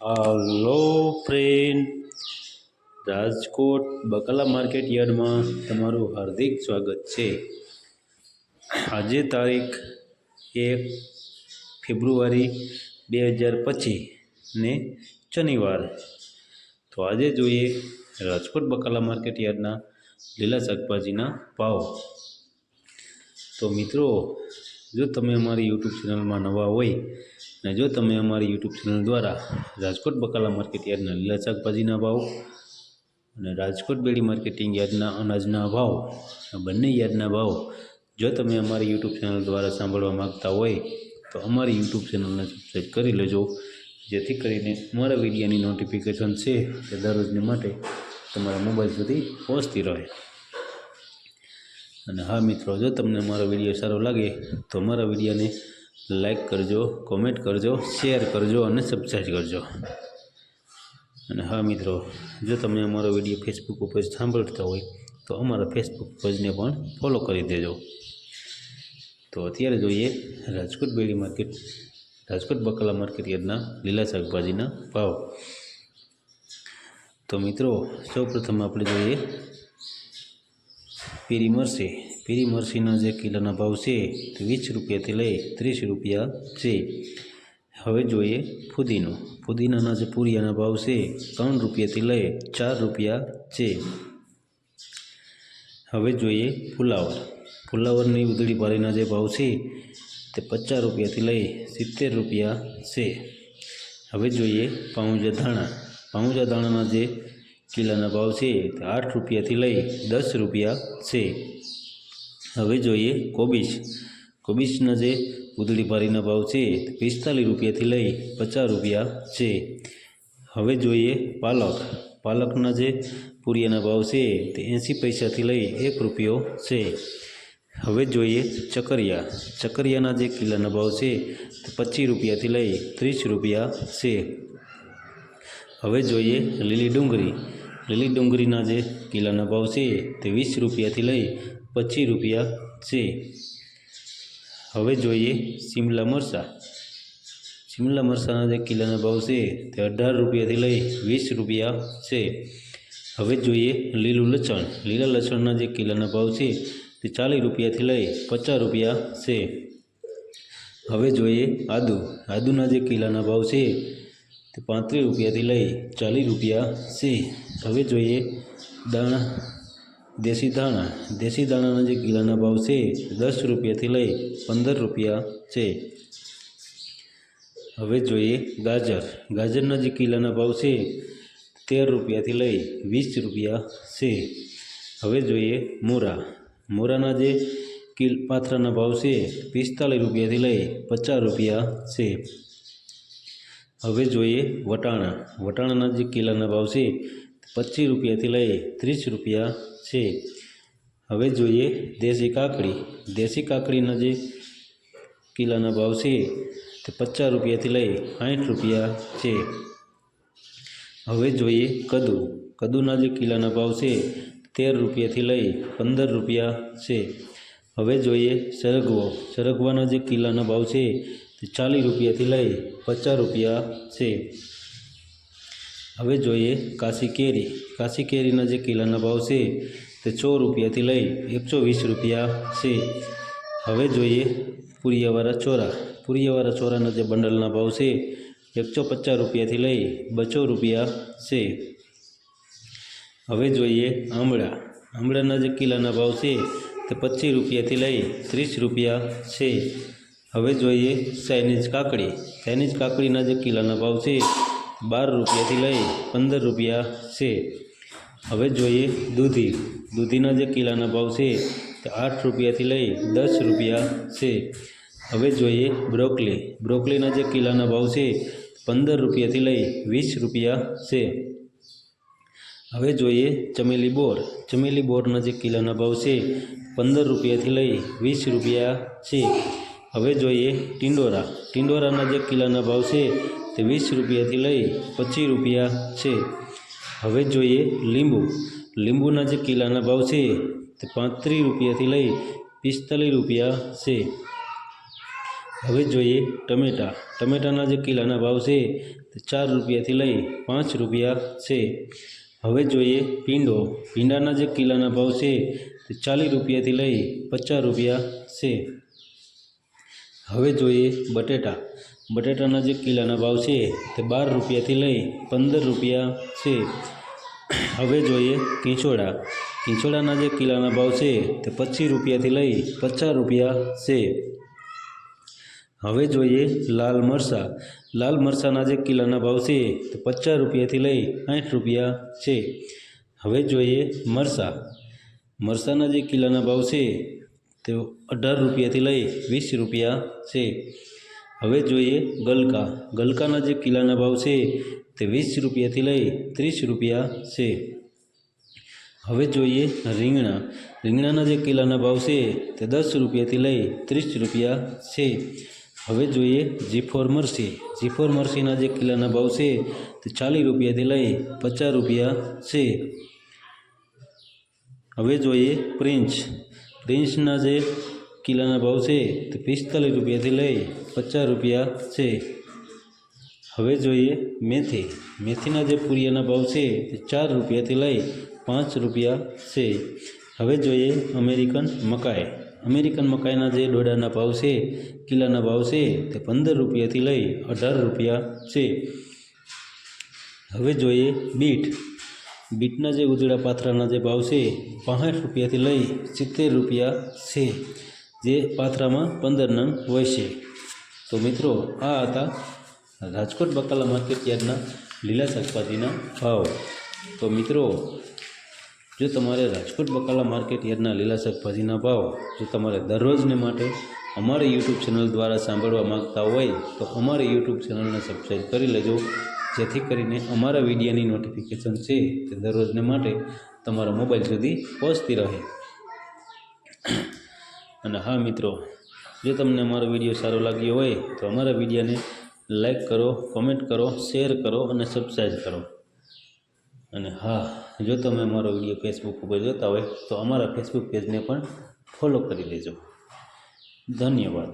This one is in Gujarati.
હલો ફ્રેન્ડ રાજકોટ બકાલા માર્કેટ યાર્ડમાં તમારું હાર્દિક સ્વાગત છે. આજે તારીખ એક ફેબ્રુઆરી બે હજાર પચીસ ને શનિવાર. તો આજે જોઈએ રાજકોટ બકાલા માર્કેટ યાર્ડના લીલા શાકભાજીના ભાવ. તો મિત્રો, જો તમે અમારી યુટ્યુબ ચેનલમાં નવા હોય અને જો તમે અમારી યુટ્યુબ ચેનલ દ્વારા રાજકોટ બકાલા માર્કેટ યાર્ડના લીલા શાકભાજીના ભાવ અને રાજકોટ બેડી માર્કેટિંગ યાર્ડના અનાજના ભાવ બંને યાર્ડના ભાવ જો તમે અમારી યુટ્યુબ ચેનલ દ્વારા સાંભળવા માગતા હોય તો અમારી યુટ્યુબ ચેનલને સબસ્ક્રાઈબ કરી લેજો. જેથી કરીને અમારા વિડીયોની નોટિફિકેશન છે તે દરરોજને માટે તમારા મોબાઈલ સુધી પહોંચતી રહે. અને હા મિત્રો, જો તમને મારો વીડિયો સારો લાગે તો અમારા વિડીયોને લાઈક કરજો કોમેન્ટ કરજો શેર કરજો અને સબસ્ક્રાઈબ કરજો. અને હા મિત્રો, જો તમે અમારો વીડિયો ફેસબુક ઉપર સાંભળતા હોય, તો અમારા ફેસબુક પેજને પણ ફોલો કરી દેજો. તો અત્યારે જોઈએ રાજકોટ બેડી માર્કેટ રાજકોટ બકાલા માર્કેટ યાર્ડના લીલા શાકભાજીના ભાવ. તો મિત્રો, સૌપ્રથમ આપણે જોઈએ, પીરી મરસી. પીરી મરસીના જે કિલોના ભાવ છે તે વીસ રૂપિયાથી લઈ ત્રીસ રૂપિયા છે. હવે જોઈએ ફુદીનો. ફુદીનાના જે પૂરિયાના ભાવ છે ત્રણ રૂપિયાથી લઈ ચાર રૂપિયા છે. હવે જોઈએ ફુલાવર. ફુલાવરની ઉધડી પારીના જે ભાવ છે તે પચાસ રૂપિયાથી લઈ સિત્તેર રૂપિયા છે. હવે જોઈએ પાઉંજા ધાણા. પાઉંજા ધાણાના જે કિલ્લાના ભાવ છે તે આઠ રૂપિયાથી લઈ દસ રૂપિયા છે. હવે જોઈએ કોબીજ. કોબીજના જે ઉધળી પારીના ભાવ છે પિસ્તાલીસ રૂપિયાથી લઈ પચાસ રૂપિયા છે. હવે જોઈએ પાલક. પાલકના જે પૂરિયાના ભાવ છે તે એંસી પૈસાથી લઈ એક રૂપિયો છે. હવે જોઈએ ચકરિયા. ચકરિયાના જે કિલ્લાના ભાવ છે તે પચીસ રૂપિયાથી લઈ ત્રીસ રૂપિયા છે. હવે જોઈએ લીલી ડુંગળી. લીલી ડુંગળીના જે કિલ્લાના ભાવ છે તે વીસ રૂપિયાથી લઈ પચીસ રૂપિયા છે. હવે જોઈએ શિમલા મરચાં. શિમલા મરચાંના જે કિલોના ભાવ છે તે અઢાર રૂપિયાથી લઈ વીસ રૂપિયા છે. હવે જોઈએ લીલું લસણ. લીલા લસણના જે કિલોના ભાવ છે તે ચાલીસ રૂપિયાથી લઈ પચાસ રૂપિયા છે. હવે જોઈએ આદુ. આદુના જે કિલોના ભાવ છે તે પાંત્રીસ રૂપિયાથી લઈ ચાલીસ રૂપિયા છે. હવે જોઈએ દાણા. દેશી દાણા દેશી દાણાના જે કિલાના ભાવ છે, દસ રૂપિયાથી લઈ પંદર રૂપિયા છે. હવે જોઈએ ગાજર. ગાજરના જે કિલાના ભાવ છે, તેર રૂપિયાથી લઈ વીસ રૂપિયા છે. હવે જોઈએ મોરા. મોરાના જે કિલ, પાથરાના ભાવ છે, પિસ્તાલીસ રૂપિયાથી લઈ પચાસ રૂપિયા છે. હવે જોઈએ વટાણા. વટાણાના જે કિલાના ભાવ છે પચીસ રૂપિયાથી લઈ ત્રીસ રૂપિયા છે. હવે જોઈએ દેશી કાકડી. દેશી કાકડીના જે કિલાના ભાવ છે તે પચાસ રૂપિયાથી લઈ સાઠ રૂપિયા છે. હવે જોઈએ કદુ. કદુના જે કિલાના ભાવ છે તેર રૂપિયાથી લઈ પંદર રૂપિયા છે. હવે જોઈએ સરગવો. સરગવાના જે કિલાના ભાવ છે તે ચાલીસ રૂપિયાથી લઈ પચાસ રૂપિયા છે. હવે જોઈએ કાશી કેરી કાશી કેરીના જે કિલ્લાના ભાવ છે તે સો રૂપિયાથી લઈ એકસો વીસ રૂપિયા છે. હવે જોઈએ પુરિયાવાળા ચોરા. પુરિયાવાળા ચોરાના જે બંડલના ભાવ છે એકસો પચાસ રૂપિયાથી લઈ બસો રૂપિયા છે. હવે જોઈએ આમળા. આમળાના જે કિલ્લાના ભાવ છે તે પચીસ રૂપિયાથી લઈ ત્રીસ રૂપિયા છે. હવે જોઈએ ચાઇનીઝ કાકડી. ચાઇનીઝ કાકડીના જે કિલ્લાના ભાવ છે બાર રૂપિયાથી લઈ પંદર રૂપિયા છે. હવે જોઈએ દૂધી. દૂધીના જે કિલ્લાના ભાવ છે તે આઠ રૂપિયાથી લઈ દસ રૂપિયા છે. હવે જોઈએ બ્રોકલી. બ્રોકલીના જે કિલ્લાના ભાવ છે પંદર રૂપિયાથી લઈ વીસ રૂપિયા છે. હવે જોઈએ ચમેલી બોર. ચમેલી બોરના જે કિલ્લાના ભાવ છે પંદર રૂપિયાથી લઈ વીસ રૂપિયા છે. હવે જોઈએ ટિંડોરા. ટિંડોરાના જે કિલ્લાના ભાવ છે તે વીસ રૂપિયાથી લઈ પચીસ રૂપિયા છે. હવે જોઈએ લીંબુ. લીંબુના જે કિલ્લાના ભાવ છે તે પાંત્રીસ રૂપિયાથી લઈ પિસ્તાલીસ રૂપિયા છે. હવે જોઈએ ટમેટાં. ટમેટાના જે કિલ્લાના ભાવ છે તે ચાર રૂપિયાથી લઈ પાંચ રૂપિયા છે. હવે જોઈએ ભીંડો. ભીંડાના જે કિલ્લાના ભાવ છે તે ચાલીસ રૂપિયાથી લઈ પચાસ રૂપિયા છે. હવે જોઈએ બટેટા. બટેટાના જે કિલ્લાના ભાવ છે તે બાર રૂપિયાથી લઈ પંદર રૂપિયા છે. હવે જોઈએ કીંચોડા કીંચોડાના જે કિલ્લાના ભાવ છે તે પચીસ રૂપિયાથી લઈ પચાસ રૂપિયા છે. હવે જોઈએ લાલ મરચાં લાલ મરચાંના જે કિલ્લાના ભાવ છે તે પચાસ રૂપિયાથી લઈ સાઠ રૂપિયા છે. હવે જોઈએ મરચાં મરચાંના જે કિલ્લાના ભાવ છે તે અઢાર રૂપિયાથી લઈ વીસ રૂપિયા છે. હવે જોઈએ ગલકા. ગલકાના જે કિલ્લાના ભાવ છે, તે વીસ રૂપિયાથી લઈ ત્રીસ રૂપિયા છે. હવે જોઈએ રીંગણા. રીંગણાના જે કિલ્લાના ભાવ છે, તે દસ રૂપિયાથી લઈ ત્રીસ રૂપિયા છે. હવે જોઈએ જીફોર મરસી જીફોર મરસીના જે કિલ્લાના ભાવ છે, તે ચાલીસ રૂપિયાથી લઈ પચાસ રૂપિયા છે. હવે જોઈએ પ્રિન્સ પ્રિન્સના જે કિલ્લાના ભાવ છે, તે પિસ્તાલીસ રૂપિયાથી લઈ પચાસ રૂપિયા છે. હવે જોઈએ મેથી. મેથીના જે પૂરિયાના ભાવ છે, તે ચાર રૂપિયાથી લઈ પાંચ રૂપિયા છે. હવે જોઈએ અમેરિકન મકાઈ. અમેરિકન મકાઈના જે ડોડાના ભાવ છે કિલ્લાના ભાવ છે, તે પંદર રૂપિયાથી લઈ અઢાર રૂપિયા છે. હવે જોઈએ બીટ. બીટના જે ઉજળા પાથરાના જે ભાવ છે, પાંસઠ રૂપિયાથી લઈ સિત્તેર રૂપિયા છે, જે પાથરામાં પંદર નંગ હોય છે. તો મિત્રો, આ હતા રાજકોટ બકાલા માર્કેટ યાર્ડના લીલા શાકભાજીના ભાવ. તો મિત્રો, જો તમારે રાજકોટ બકાલા માર્કેટ યાર્ડના લીલા શાકભાજીના ભાવ, જો તમારે દરરોજને માટે અમારી યુટ્યુબ ચેનલ દ્વારા સાંભળવા માગતા હોય, તો અમારી યુટ્યુબ ચેનલને સબસ્ક્રાઈબ કરી લેજો. જેથી કરીને અમારા વિડીયાની નોટિફિકેશન છે તે દરરોજને માટે તમારા મોબાઈલ સુધી પહોંચતી રહે. અને હા મિત્રો, જો તમને અમારો વીડિયો સારો લાગ્યો હોય તો અમારા વિડીયાને લાઈક કરો કોમેન્ટ કરો શેર કરો અને સબસ્ક્રાઈબ કરો. અને હા, જો તમે અમારો વીડિયો ફેસબુક ઉપર જોતા હોય તો અમારા ફેસબુક પેજને પણ ફોલો કરી લેજો ધન્યવાદ.